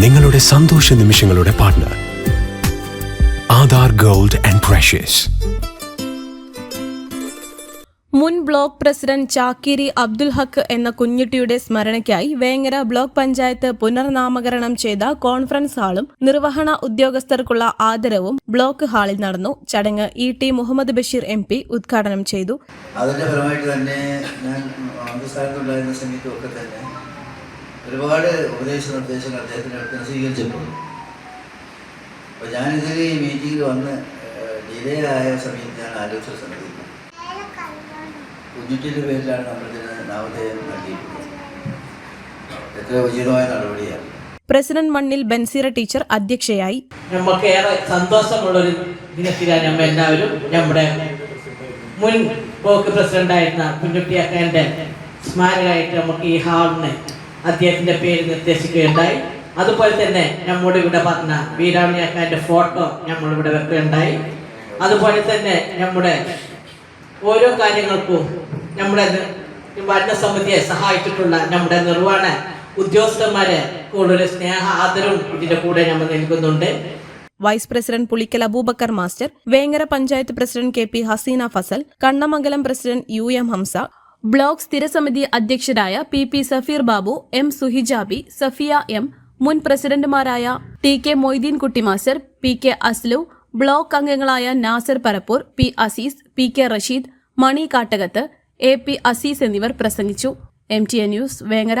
നിങ്ങളുടെ സന്തോഷ നിമിഷങ്ങളുടെ partner Aadhaar gold and precious മുൻ ബ്ലോക്ക് പ്രസിഡന്റ് ചാക്കിരി അബ്ദുൽ ഹക്ക് എന്ന കുഞ്ഞുട്ടിയുടെ സ്മരണയ്ക്കായി വേങ്ങര ബ്ലോക്ക് പഞ്ചായത്ത് പുനർനാമകരണം ചെയ്ത കോൺഫറൻസ് ഹാളും നിർവഹണ ഉദ്യോഗസ്ഥർക്കുള്ള ആദരവും ബ്ലോക്ക് ഹാളിൽ നടന്നു. ചടങ്ങ് E T Muhammad Basheer M P ഉദ്ഘാടനം ചെയ്തു. അതിന്റെ ഫലമായിട്ട് തന്നെ ഞാൻ തന്നെ ഒരുപാട് ഉപദേശ നിർദ്ദേശങ്ങൾ അദ്ദേഹത്തിന്റെ അടുത്ത് സ്വീകരിച്ചിട്ടുണ്ട്. അപ്പോൾ ഞാനിതിൽ ഈ മീറ്റിങ്ങിൽ വന്ന് ഡിലേ ആയ സമയത്ത് ഞാൻ ആലോചിച്ച സമയത്ത് കുഞ്ഞുറ്റിന്റെ പേരിലാണ് നമ്മളിതിന് നാമധേയം നൽകിയിട്ടുള്ളത് എത്ര ഉചിതമായ നടപടിയാണ്. പ്രസിഡന്റ് മണ്ണിൽ ബൻസീറ ടീച്ചർ അധ്യക്ഷയായി. നമുക്ക് ഏറെ സന്തോഷമുള്ളൊരു ദിനത്തിലാണ് നമ്മൾ എല്ലാവരും നമ്മുടെ മുൻ ബ്ലോക്ക് പ്രസിഡന്റായിരുന്ന കുഞ്ഞുട്ടി അക്കാന്റെ സ്മാരകമായിട്ട് നമുക്ക് ഈ ഹാളിന് അദ്ദേഹത്തിന്റെ പേര് നിർദ്ദേശിക്കുകയുണ്ടായി. അതുപോലെ തന്നെ നമ്മുടെ ഇവിടെ പറഞ്ഞ വീരാണി അക്കാന്റെ ഫോട്ടോ നമ്മളിവിടെ വെക്കുകയുണ്ടായി. അതുപോലെ തന്നെ നമ്മുടെ ഓരോ കാര്യങ്ങൾക്കും നമ്മുടെ ഭരണസമിതിയെ സഹായിച്ചിട്ടുള്ള നമ്മുടെ നിർവഹണ ഉദ്യോഗസ്ഥന്മാരെ കൂടുതൽ സ്നേഹ ആദരവും ഇതിന്റെ കൂടെ നമ്മൾ നൽകുന്നുണ്ട്. Vice president Pulikkal Abubakar master Vengara panchayat president K P Haseena Fasal Kannamangalam president U M Hamza block സ്ഥിരസമിതി അധ്യക്ഷരായ P P Safeer Babu M Suhijabi Safiya M മുൻ പ്രസിഡന്റുമാരായ T K Moideen Kuttimasar P K Aslu block അംഗങ്ങളായ Nasar Parappur P Azeez P K Rasheed Mani Kattakath A P Azeez എന്നിവർ പ്രസംഗിച്ചു. M T A news Vengara.